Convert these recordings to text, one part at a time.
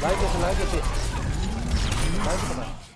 라이트 라이트. 라이트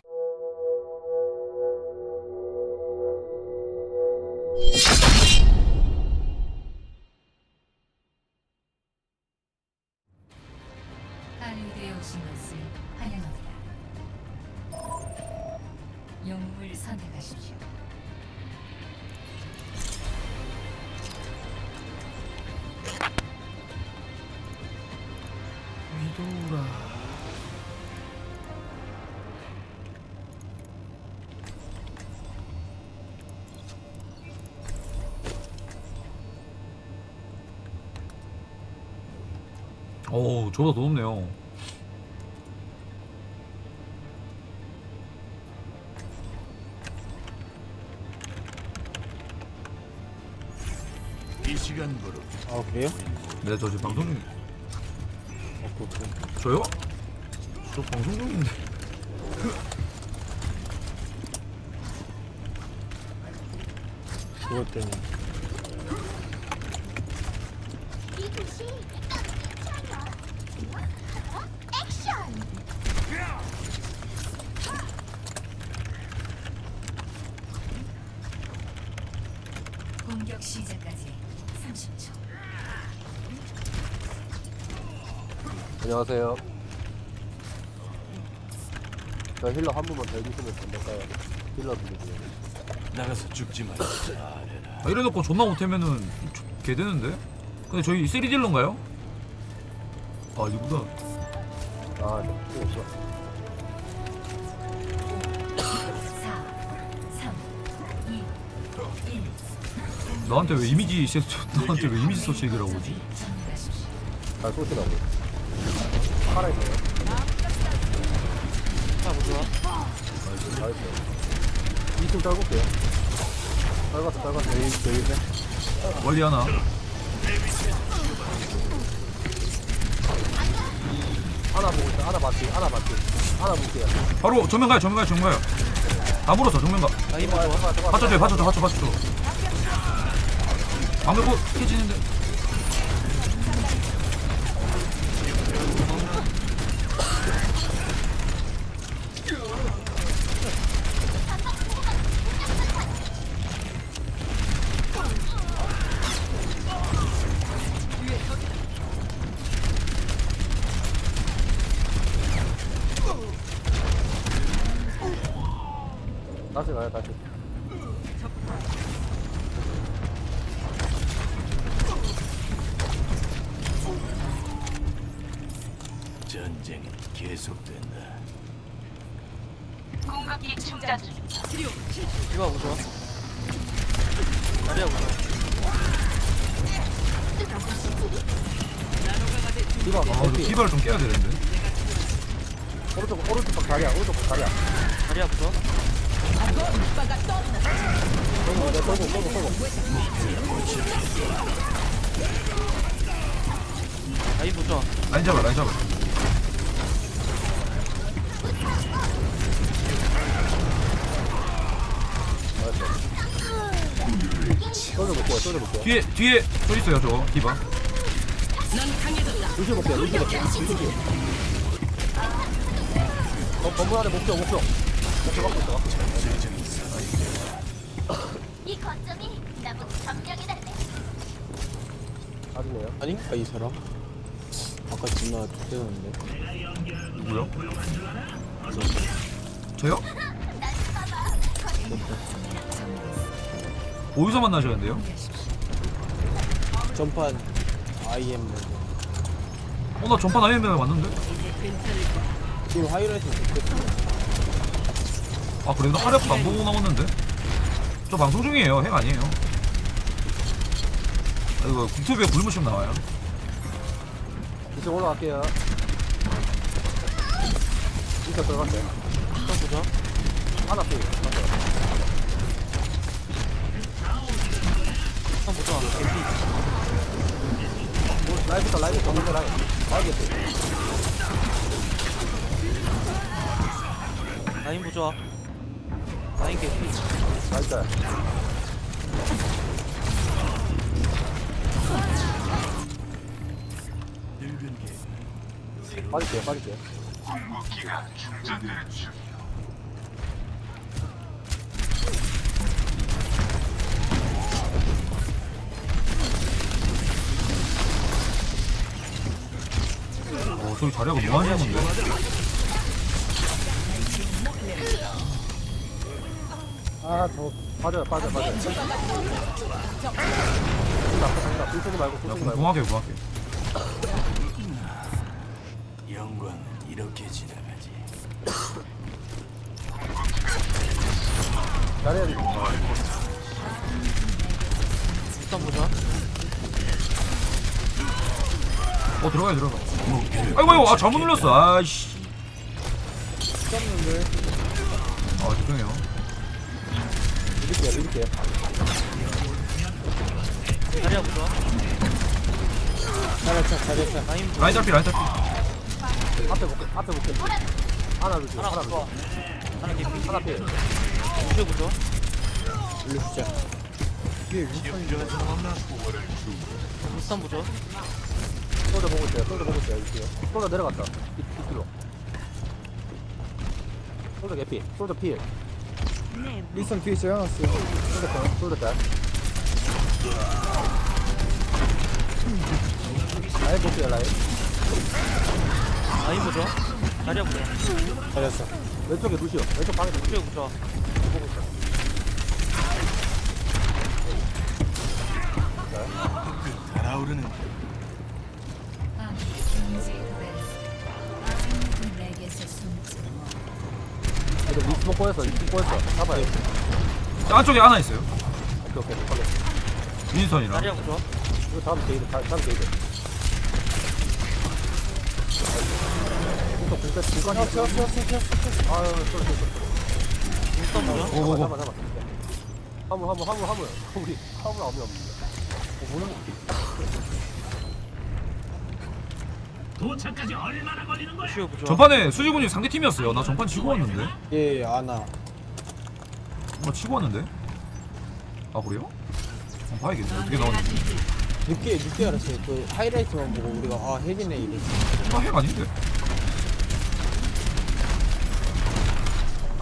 오, 저보다 더 높네요. 이 시간부로 아 그래요? 네, 저 지금 방송 중. 어 그렇군 저요? 저 방송 중인데. 그것 때문에 안녕하세요 저 힐러 한 분만 더 해주시면 안 될까요? 힐러 분들이 나가서 죽지 잘해라. 아, 이래놓고 존나 못하면은 조- 개 되는데? 근데 저희 3딜러인가요? 아, 이구나. 아 네. 필요 없어 나한테 왜 이미지 세 나한테 왜 이미지 서치 얘기를 하고 오지? 잘 쏘시라고. 살아있네요? 차 보자 나이스 이좀 떨굴게요. 떨궜어 떨궜어 여기 여기 있네 멀리 하나. 하나 보고 있다. 하나 맞지? 하나 맞지? 하나 볼게요. 바로 정면 가요, 정면 가요, 정면 가요. 다 물었어, 정면 가. 나 잠깐 잠깐 받쳐줘요, 받쳐줘, 받쳐, 받쳐. 방금 뭐 깨지는데. 전쟁은 계속된다. 이거 보죠. 다리야 보죠. 이거 아, 저 어디 피바를 좀 깨야 되는데. 오른쪽 오른쪽 박 다리야 오른쪽 박 다리야. 다리야 보죠. 쏘고 쏘고 쏘고 쏘고 아이 보죠. 라인 잡아, 라인 잡아. 쏘려 볼게요 쏘려 볼게요 뒤에, 뒤에 저 있어요, 저거. 디바. 루시 볼게요 루시 볼게요 루시 어, 건물 안에 목표 목표 목표 갖고 있어 이 거점이 점령이다. 아니네요 아닌가 이 사람? 아까 진나 죽대는데 누구요? 저요? 어디서 만나셨는데요? 전판 IM 어, 나 전판 아이엠을 왔는데? 지금 하이라이트 죽겠어 아, 그래도 하렵도 안 보고 나왔는데? 저 방송 중이에요. 핵 아니에요. 아, 이거 유튜브에 굶으시면 나와요. 이쪽 올라갈게요 이쪽 들어갔어요 또 보죠 하나 피맞 한번 보자. 라이브다 라이브다 먼저 라이브. 알겠어. 라인 보자. 라인 개피. 나이스. 빠질게요 빠질게요. 저기 자리가 뭐 하는 건데? 아저 빠져요 빠져 빠져 죽는다 죽는다 불 쏘지 말고 불야 쏘지 말고 공하게 공하게 영광은 이렇게 지나가지. 잘해야 돼 일단 보자. 어 들어가야 들어가 아이고 아이고 아 잘못 눌렀어 아이씨 떴는데. 아 죄송해요 밀게요 밀게요 자리야 보자. 잘했어 잘했어. 라인 라인 잡히 라인 잡히 앞에 볼게 앞에 볼게 하나 둘 하나 하나 하나 개피. 하나 필 루시오 보자. 루시오. 뒤에 윈스턴 보자. 솔더 보고 있어요. 솔더 보고 있어요. 이렇게요 솔더 내려갔다. 2kg 솔더 개피. 솔더 필. 윈스턴 뒤에 세워놨어요. 솔더 짤 솔더 짤 라인 볼게요 라인. 라인 보자. 자리야 보자. 잘했어. 왼쪽에 루시오. 왼쪽 방에 루시오. 루시오. 보고 있어 달아오르는 리스폰 꼬였어 리스폰 꼬였어 잡아요. 안쪽에 하나 있어요. 오케이 오케이 오케이 윈선이랑. 자리야 보자. 이거 다음 게이드 다- 다음 게이드. 또 공대 중간에 아유 쏠 쏠, 쏠. 윈스턴 보자. 오오 오 잠깐만 잠깐만. 화물 화물 화물 화물. 우리 화물 아무 없는데. 어, 무는 루시오 보자. 전판에 수지군이 상대 팀이었어요. 나 전판 치고 왔는데. 예, 아나. 나 치고 왔는데. 아 그래요? 한번 봐야겠네. 어떻게 나오는지. 늦게 늦게 알았어요. 그 하이라이트만 보고 우리가 아 핵이네 이래. 나핵 아닌데?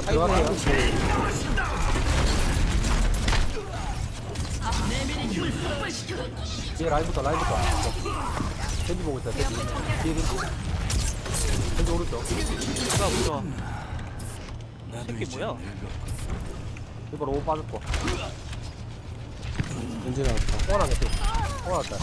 들어갈게요 뒤에 라인부터 라인부터 겐지 보고 있다 겐지. 뒤에 겐지. 겐지 오른쪽. 보자. 나도 새끼 뭐야? 이거 로봇 빠졌고. 언제 나왔다. 뻔하게 또. 뻔하다.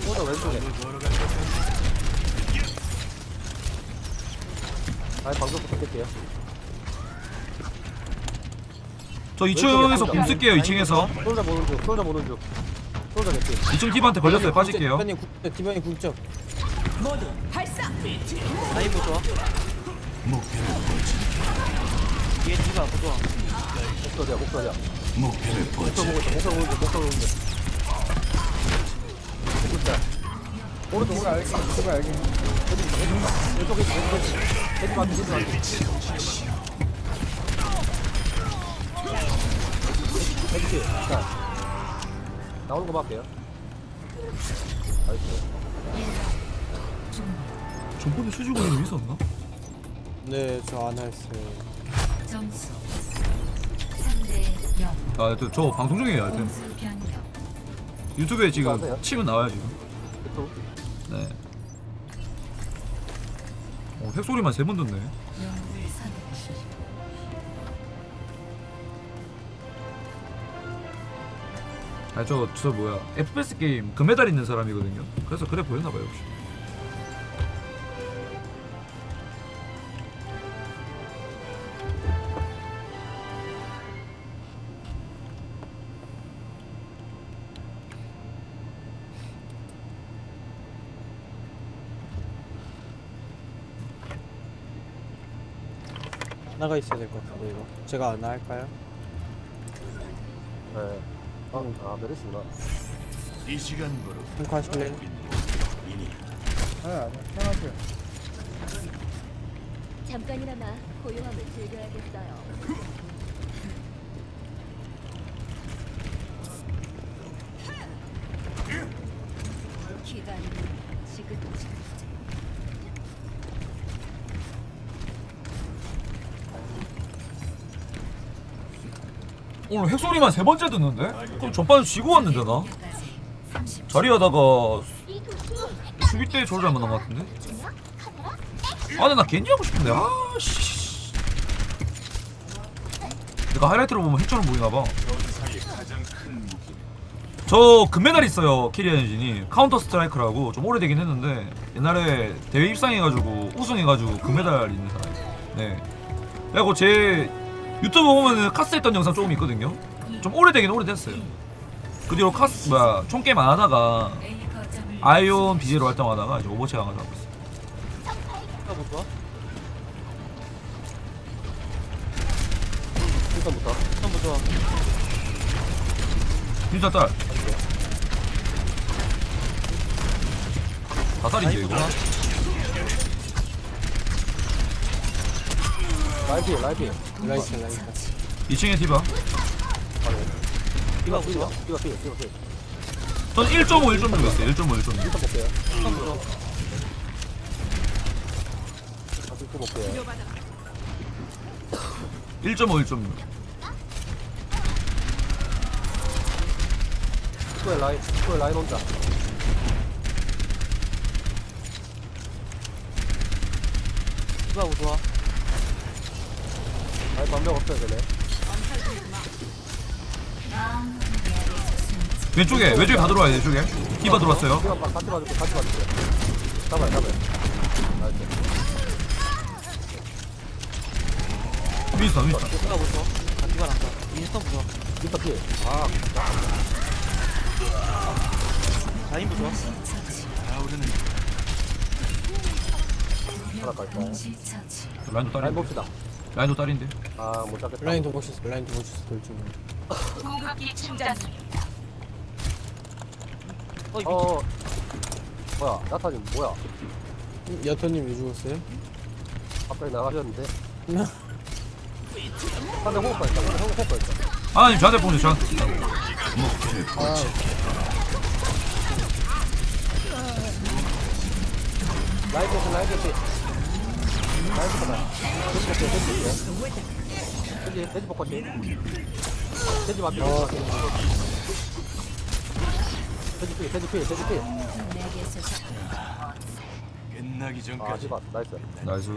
쏘자 왼쪽에 아니 뺄게요. 저 2층에서 공 쓸게요 2층에서. 쏠자 보는 중 쏠자 보는 중 쏠자 개피 2층 팀한테 걸렸어요. 빠질게요. 디바님 국적. 디바님 국적. 모두 발사. 라인 포착. 뒤에 디바 보자. 목소리야 목소리야. 목표를 목소. 보고 있어 목소 보고 있어 목소 보고 있어 목소리야 오른쪽 오른쪽. 알겠어 누가 알겠네. 왼쪽에 있어 왼쪽에 헤드 맞지 자 나오는 거 볼게요 나이스 전판에 수지군이 있었나? 네, 저 아나 했어요. 점수 3대 0. 아 하여튼 저 방송 중이에요 하여튼 공수 변경. 유튜브에 지금 맞아요. 치면 나와요 지금 또 네 어, 핵소리만 세 번 듣네. 영웅을 선택하십시오. 아저저 뭐야. FPS 게임 금메달 있는 사람이거든요. 그래서 그래 보였나봐요 혹시 아나가 있어야 될 것 같은데 이거. 제가 아나 할까요? 네. 아, 아 메르시구나 이 시간부로 탱크 하실래요? 이니 잠깐이나마 고요함을 즐겨야겠어요. 오늘 핵소리만 세 번째 듣는데? 그럼 전반에 지고 왔는데 나? 여기까지 30초. 자리하다가 수비 때 저를 잘 만난 것 같은데? 아 근데 나 겐지 하고 싶은데 아씨 내가 하이라이트로 보면 핵처럼 보이나봐 저 금메달 있어요 캐리어 엔진이 카운터 스트라이크라고 좀 오래되긴 했는데 옛날에 대회 입상해가지고 우승해가지고 금메달 있는 사람 네 그리고 제 유튜브 보면은 카스 했던 영상 조금 있거든요 좀 오래되긴 오래됐어요 그 뒤로 카스 뭐야 총 게임 안 하다가 아이온 BJ로 활동하다가 이제 오버워치 가가지고 하고 좋아? 일단부터. 아, 뭐 좋아? 진짜 딸. 다살인데 이거? 라이피, 라이피. 라이트, 라이트. 2층에 디바. 이거? 이거 피, 이거 피. 전 1.5, 1.6 했어요. 1.5, 1.6. 일단 볼게요. 아, 또 볼게요. 1.5, 1.6. 스코어 라인, 스코어 라인 혼자. 이거 뭐 좋아? 라인 반명 없어야 되네. 왼쪽에, 왼쪽에 다 들어와야 돼, 왼쪽에. 디바 들어왔어요. 이거 같이 봐줄게, 같이 봐줄게. 잡아요, 잡아요. 나이스. 윈스턴, 윈스턴. 좋아? 아, 이거 안 가. 인스턴 뭐 좋아? 일단 피. 아, 라인 뭐 좋아? 아우르는 하나 갈까? 라인도 라인. 봅시다. 라인도 딸인데. 아, 못 잡겠다. 라인 도박시스 라인 도박시스 돌진 어, 이 어, 뭐야, 나타님 뭐야? 야터님 왜 죽었어요? 갑자기 나가셨는데? 상대 호흡가 있다, 상대 호흡가 있다. 하나님 저한테 보내요, 저한테. 라인 캐 캐치다. 돼지 볼게요, 돼지 볼게요. 돼지, 돼지 볶아지. 돼지? 돼지 피, 돼지 피, 돼지 피. 내게서 자- 끝나기 아, 전까지 씨발, 나이스. 나이스.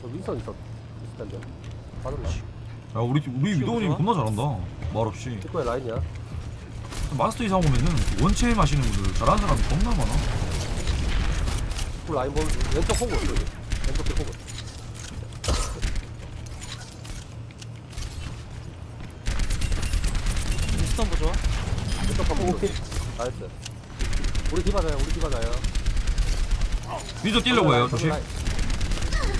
저 윈선 있었, 있을 텐데. 받을라. 야, 우리, 우리 위도우님 겁나 잘한다. 말 없이. 직구의 라인이야. 마스터 이상 보면은 원체 마시는 분들 잘하는 사람이 겁나 많아. 직구 라인 보면 왼쪽 호구, 여기. 왼쪽 길 호구. 인스턴 뭐 좋아? 왼쪽. 나이스. 우리 디바자요, 우리 디바자요. 위도 뛰려고 해요, 조심.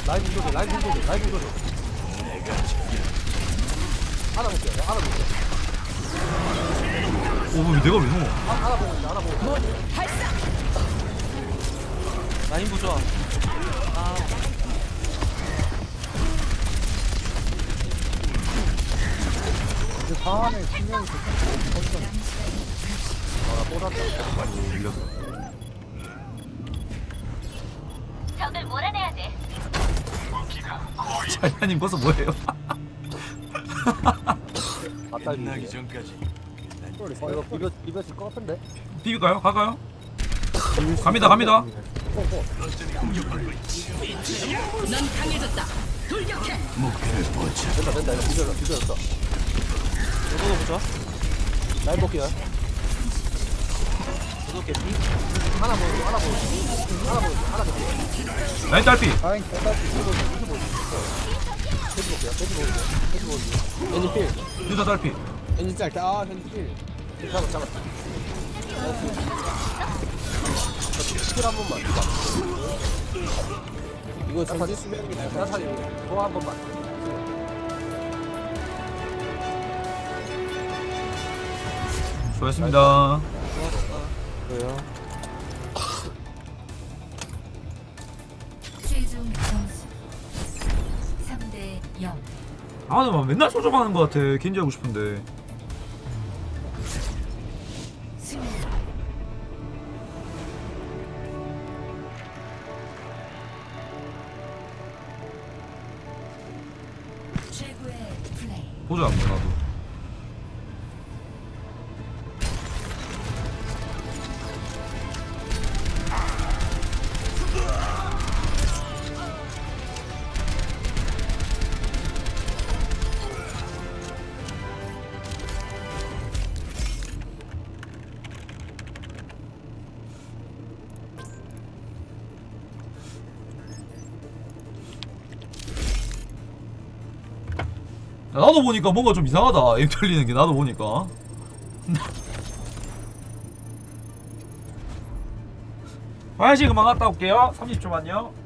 라인 공조리, 라인 공조리, 라인 공조리. 하나 볼게요, 내가 하나 볼게요. 오, 왜 내가 왜 넣어? 하- 하나 보고 있다, 하나 보고 있다. 라인 뭐 좋아? 아, 아, 또 났다. 밀렸어. 적을 몰아내야지. 자이아님 벌써 뭐예요? 맞다, 끝나기. 전까지 어, 이거 비벼, 비벼질 것 같은데? 비빌까요? 갈까요? 갑니다, 갑니다. 목표를 보자. 된다, 된다. 이거 비벼졌어. 너도 뭐 좋아? 라인 볼게요. 너도 개피? 하나 보여줘, 하나 보여줘. 하나 보여줘, 하나 보여줘. 라인 딸피. 아잉, 일단 이거 이거 보여줘. 돼지 볼게요, 돼지 보여줘. 돼지 보여줘. 엔지 필 유다 딸피. 엔지 짤아 엔지 필 잡았, 잡았. 스킬 한 번만. 이거. 이거 전지 수명이 날것 나 사진, 그거 한 번만. 수고하셨습니다. 그래요 최종 점수 3대 0. 아, 나 맨날 소접하는 것 같아. 겐지 하고 싶은데. 보자 한번 나도 나도 보니까 뭔가 좀 이상하다. 에임 털리는 게 나도 보니까. 화장실 그만 갔다 올게요. 30초만요